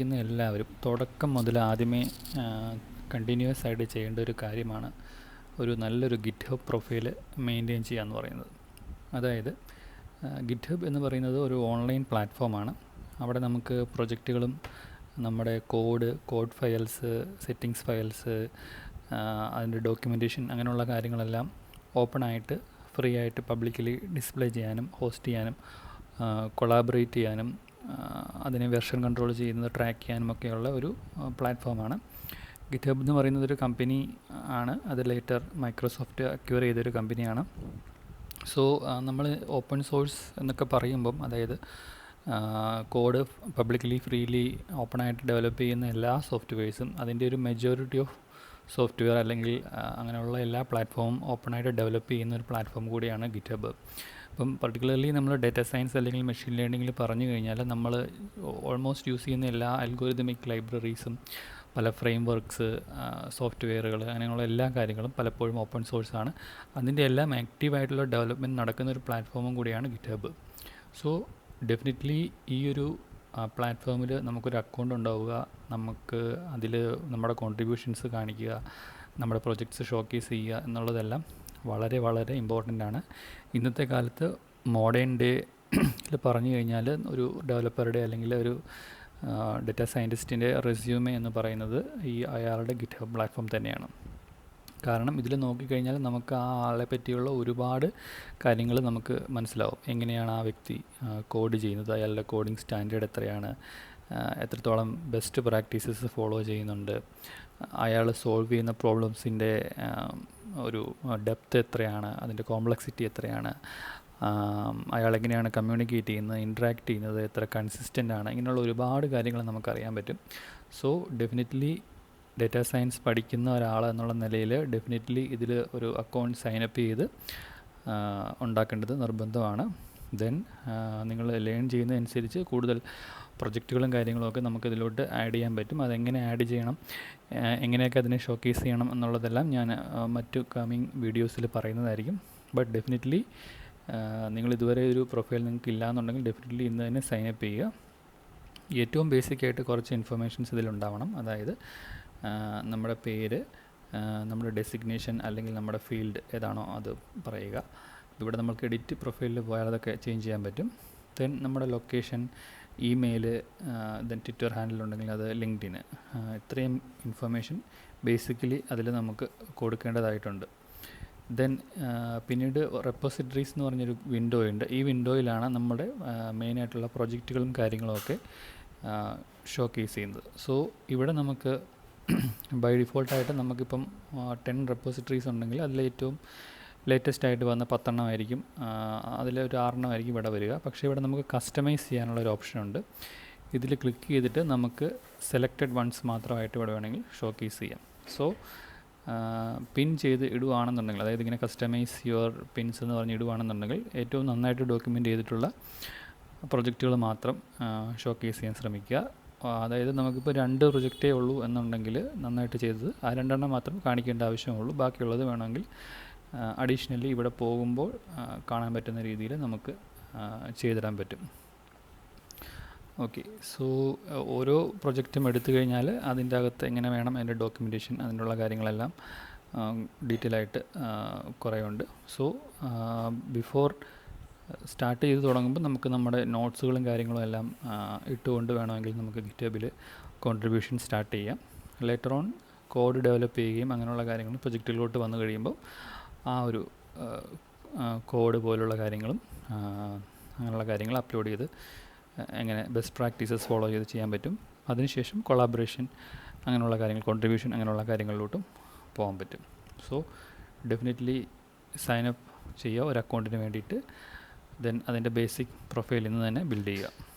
ഇന്ന് എല്ലാവരും തുടക്കം മുതൽ ആദ്യമേ കണ്ടിന്യൂസ് ആയിട്ട് ചെയ്യേണ്ട ഒരു കാര്യമാണ് ഒരു നല്ലൊരു ഗിറ്റ് ഹബ് പ്രൊഫൈൽ മെയിന്റെയിൻ ചെയ്യുക എന്ന് പറയുന്നത്. അതായത് ഗിറ്റ് ഹബ് എന്ന് പറയുന്നത് ഒരു ഓൺലൈൻ പ്ലാറ്റ്ഫോമാണ് അവിടെ നമുക്ക് പ്രൊജക്റ്റുകളും നമ്മുടെ code code files settings files അതിന്റെ ഡോക്യുമെന്റേഷൻ അങ്ങനെയുള്ള കാര്യങ്ങളെല്ലാം ഓപ്പൺ ആയിട്ട് ഫ്രീ ആയിട്ട് പബ്ലിക്കലി ഡിസ്പ്ലേ ചെയ്യാനും ഹോസ്റ്റ് ചെയ്യാനും കൊളാബറേറ്റ് ചെയ്യാനും അതിനെ വെർഷൻ കൺട്രോൾ ചെയ്യുന്നത് ട്രാക്ക് ചെയ്യാനും ഒക്കെയുള്ള ഒരു പ്ലാറ്റ്ഫോമാണ്. ഗിറ്റ് ഹബ് എന്ന് പറയുന്നത് ഒരു കമ്പനി ആണ്. അത് ലേറ്റർ മൈക്രോസോഫ്റ്റ് അക്യൂർ ചെയ്തൊരു കമ്പനിയാണ്. സോ നമ്മൾ ഓപ്പൺ സോഴ്സ് എന്നൊക്കെ പറയുമ്പം അതായത് കോഡ് പബ്ലിക്കലി ഫ്രീലി ഓപ്പണായിട്ട് ഡെവലപ്പ് ചെയ്യുന്ന എല്ലാ സോഫ്റ്റ്വെയർസും അതിന്റെ ഒരു മെജോറിറ്റി ഓഫ് സോഫ്റ്റ്വെയർ അല്ലെങ്കിൽ അങ്ങനെയുള്ള എല്ലാ പ്ലാറ്റ്ഫോമും ഓപ്പണായിട്ട് ഡെവലപ്പ് ചെയ്യുന്ന ഒരു പ്ലാറ്റ്ഫോം കൂടിയാണ് ഗിറ്റ് ഹബ് അപ്പം പർട്ടിക്കുലർലി നമ്മൾ ഡേറ്റ സയൻസ് അല്ലെങ്കിൽ മെഷീൻ ലേണിങ്ങിൽ പറഞ്ഞു കഴിഞ്ഞാൽ നമ്മൾ ഓൾമോസ്റ്റ് യൂസ് ചെയ്യുന്ന എല്ലാ അൽഗോരിതമിക് ലൈബ്രറീസും പല ഫ്രെയിം വർക്ക്സ് സോഫ്റ്റ്വെയറുകൾ അങ്ങനെയുള്ള എല്ലാ കാര്യങ്ങളും പലപ്പോഴും ഓപ്പൺ സോഴ്സ് ആണ്. അതിന്റെ എല്ലാം ആക്റ്റീവായിട്ടുള്ള ഡെവലപ്മെന്റ് നടക്കുന്ന ഒരു പ്ലാറ്റ്ഫോമും കൂടിയാണ് ഗിറ്റ് ഹബ് സോ ഡെഫിനറ്റ്ലി ഈ ഒരു പ്ലാറ്റ്ഫോമിൽ നമുക്കൊരു അക്കൗണ്ട് ഉണ്ടാവുക നമുക്ക് അതിൽ നമ്മുടെ കോൺട്രിബ്യൂഷൻസ് കാണിക്കുക നമ്മുടെ പ്രൊജക്ട്സ് ഷോക്കേസ് ചെയ്യുക എന്നുള്ളതെല്ലാം വളരെ വളരെ ഇമ്പോർട്ടന്റ് ആണ്. ഇന്നത്തെ കാലത്ത് മോഡേൺ ഡേ പറഞ്ഞു കഴിഞ്ഞാൽ ഒരു ഡെവലപ്പറുടെ അല്ലെങ്കിൽ ഒരു ഡേറ്റാ സയന്റിസ്റ്റിന്റെ റെസ്യൂമേ എന്ന് പറയുന്നത് ഈ അയാളുടെ ഗിറ്റ് പ്ലാറ്റ്ഫോം തന്നെയാണ്. കാരണം ഇതിൽ നോക്കിക്കഴിഞ്ഞാൽ നമുക്ക് ആ ആളെ പറ്റിയുള്ള ഒരുപാട് കാര്യങ്ങൾ നമുക്ക് മനസ്സിലാവും. എങ്ങനെയാണ് ആ വ്യക്തി കോഡ് ചെയ്യുന്നത്? അയാളുടെ കോഡിംഗ് സ്റ്റാൻഡേർഡ് എത്രയാണ്? എത്രത്തോളം ബെസ്റ്റ് പ്രാക്ടീസസ് ഫോളോ ചെയ്യുന്നുണ്ട്? അയാൾ സോൾവ് ചെയ്യുന്ന പ്രോബ്ലംസിന്റെ ഒരു ഡെപ്ത് എത്രയാണ്? അതിന്റെ കോംപ്ലക്സിറ്റി എത്രയാണ്? അയാൾ എങ്ങനെയാണ് കമ്മ്യൂണിക്കേറ്റ് ചെയ്യുന്നത്? ഇൻട്രാക്ട് ചെയ്യുന്നത്? എത്ര കൺസിസ്റ്റന്റ് ആണ്? ഇങ്ങനെയുള്ള ഒരുപാട് കാര്യങ്ങൾ നമുക്കറിയാൻ പറ്റും. സോ ഡെഫിനറ്റ്ലി ഡേറ്റ സയൻസ് പഠിക്കുന്ന ഒരാൾ എന്നുള്ള നിലയിൽ ഡെഫിനറ്റ്ലി ഇതിൽ ഒരു അക്കൗണ്ട് സൈനപ്പ് ചെയ്ത് ഉണ്ടാക്കേണ്ടത് നിർബന്ധമാണ്. ദെൻ നിങ്ങൾ ലേൺ ചെയ്യുന്നതനുസരിച്ച് കൂടുതൽ പ്രൊജക്റ്റുകളും കാര്യങ്ങളൊക്കെ നമുക്ക് ഇതിലോട്ട് ആഡ് ചെയ്യാൻ പറ്റും. അതെങ്ങനെ ആഡ് ചെയ്യണം എങ്ങനെയൊക്കെ അതിനെ ഷോക്കേസ് ചെയ്യണം എന്നുള്ളതെല്ലാം ഞാൻ മറ്റു കമ്മിങ് വീഡിയോസിൽ പറയുന്നതായിരിക്കും. ബട്ട് ഡെഫിനറ്റ്ലി നിങ്ങൾ ഇതുവരെ ഒരു പ്രൊഫൈൽ നിങ്ങൾക്ക് ഇല്ല എന്നുണ്ടെങ്കിൽ ഡെഫിനറ്റ്ലി ഇന്ന് തന്നെ സൈനപ്പ് ചെയ്യുക. ഏറ്റവും ബേസിക് ആയിട്ട് കുറച്ച് ഇൻഫർമേഷൻസ് ഇതിലുണ്ടാവണം. അതായത് നമ്മുടെ പേര് നമ്മുടെ ഡെസിഗ്നേഷൻ അല്ലെങ്കിൽ നമ്മുടെ ഫീൽഡ് ഏതാണോ അത് പറയുക. ഇവിടെ നമുക്ക് എഡിറ്റ് പ്രൊഫൈലിൽ പോയാൽ അതൊക്കെ ചേഞ്ച് ചെയ്യാൻ പറ്റും. ദെൻ നമ്മുടെ location email then Twitter handle ഉണ്ടെങ്കിൽ അത് ലിങ്ക്ഡിന് ഇത്രയും ഇൻഫർമേഷൻ ബേസിക്കലി അതിൽ നമുക്ക് കൊടുക്കേണ്ടതായിട്ടുണ്ട്. ദെൻ പിന്നീട് റെപ്പോസിറ്ററീസ് എന്ന് പറഞ്ഞൊരു വിൻഡോ ഉണ്ട്. ഈ വിൻഡോയിലാണ് നമ്മുടെ മെയിനായിട്ടുള്ള പ്രൊജക്റ്റുകളും കാര്യങ്ങളുമൊക്കെ ഷോക്കേസ് ചെയ്യുന്നത്. സോ ഇവിടെ നമുക്ക് ബൈ ഡിഫോൾട്ടായിട്ട് നമുക്കിപ്പം ടെൻ റെപ്പോസിറ്ററീസ് ഉണ്ടെങ്കിൽ അതിൽ ഏറ്റവും ലേറ്റസ്റ്റ് ആയിട്ട് വന്ന പത്തെണ്ണം ആയിരിക്കും. അതിൽ ഒരു ആറെണ്ണം ആയിരിക്കും ഇവിടെ വരിക. പക്ഷേ ഇവിടെ നമുക്ക് കസ്റ്റമൈസ് ചെയ്യാനുള്ള ഒരു ഓപ്ഷൻ ഉണ്ട്. ഇതിൽ ക്ലിക്ക് ചെയ്തിട്ട് നമുക്ക് സെലക്റ്റഡ് വൺസ് മാത്രമായിട്ട് ഇവിടെ വേണമെങ്കിൽ ഷോക്കേസ് ചെയ്യാം. സോ പിൻ ചെയ്ത് ഇടുവാണെന്നുണ്ടെങ്കിൽ അതായത് ഇങ്ങനെ കസ്റ്റമൈസ് യുവർ പിൻസ് എന്ന് പറഞ്ഞ് ഇടുവാണെന്നുണ്ടെങ്കിൽ ഏറ്റവും നന്നായിട്ട് ഡോക്യുമെന്റ് ചെയ്തിട്ടുള്ള പ്രൊജക്റ്റുകൾ മാത്രം ഷോക്കേസ് ചെയ്യാൻ ശ്രമിക്കുക. അതായത് നമുക്കിപ്പോൾ രണ്ട് പ്രൊജക്റ്റേ ഉള്ളൂ എന്നുണ്ടെങ്കിൽ നന്നായിട്ട് ചെയ്തത്. ആ രണ്ടെണ്ണം മാത്രം കാണിക്കേണ്ട ആവശ്യമുള്ളൂ. ബാക്കിയുള്ളത് വേണമെങ്കിൽ അഡീഷണലി ഇവിടെ പോകുമ്പോൾ കാണാൻ പറ്റുന്ന രീതിയിൽ നമുക്ക് ചെയ്തിടാൻ പറ്റും. ഓക്കെ സോ ഓരോ പ്രൊജക്റ്റും എടുത്തു കഴിഞ്ഞാൽ അതിന്റെ അകത്ത് എങ്ങനെ വേണം അതിന്റെ ഡോക്യുമെന്റേഷൻ അതിനുള്ള കാര്യങ്ങളെല്ലാം ഡീറ്റെയിൽ ആയിട്ട് കുറേ ഉണ്ട് സോ ബിഫോർ സ്റ്റാർട്ട് ചെയ്ത് തുടങ്ങുമ്പോൾ നമുക്ക് നമ്മുടെ നോട്ട്സുകളും കാര്യങ്ങളും എല്ലാം ഇട്ടുകൊണ്ട് വേണമെങ്കിൽ നമുക്ക് ഗിറ്റബിൽ കോൺട്രിബ്യൂഷൻ സ്റ്റാർട്ട് ചെയ്യാം. ലേറ്റർ ഓൺ കോഡ് ഡെവലപ്പ് ചെയ്യുകയും അങ്ങനെയുള്ള കാര്യങ്ങൾ പ്രൊജക്റ്റിലോട്ട് വന്നു കഴിയുമ്പോൾ ആ ഒരു കോഡ് പോലുള്ള കാര്യങ്ങളും അങ്ങനെയുള്ള കാര്യങ്ങൾ അപ്ലോഡ് ചെയ്ത് എങ്ങനെ ബെസ്റ്റ് പ്രാക്ടീസസ് ഫോളോ ചെയ്ത് ചെയ്യാൻ പറ്റും. അതിനുശേഷം കൊളാബറേഷൻ അങ്ങനെയുള്ള കാര്യങ്ങൾ കോൺട്രിബ്യൂഷൻ അങ്ങനെയുള്ള കാര്യങ്ങളിലോട്ടും പോകാൻ പറ്റും. സോ ഡെഫിനറ്റ്ലി സൈനപ്പ് ചെയ്യുക. ഒരു അക്കൗണ്ടിന് വേണ്ടിയിട്ട് ദെൻ അതിന്റെ ബേസിക് പ്രൊഫൈലിൽ നിന്ന് തന്നെ ബിൽഡ് ചെയ്യുക.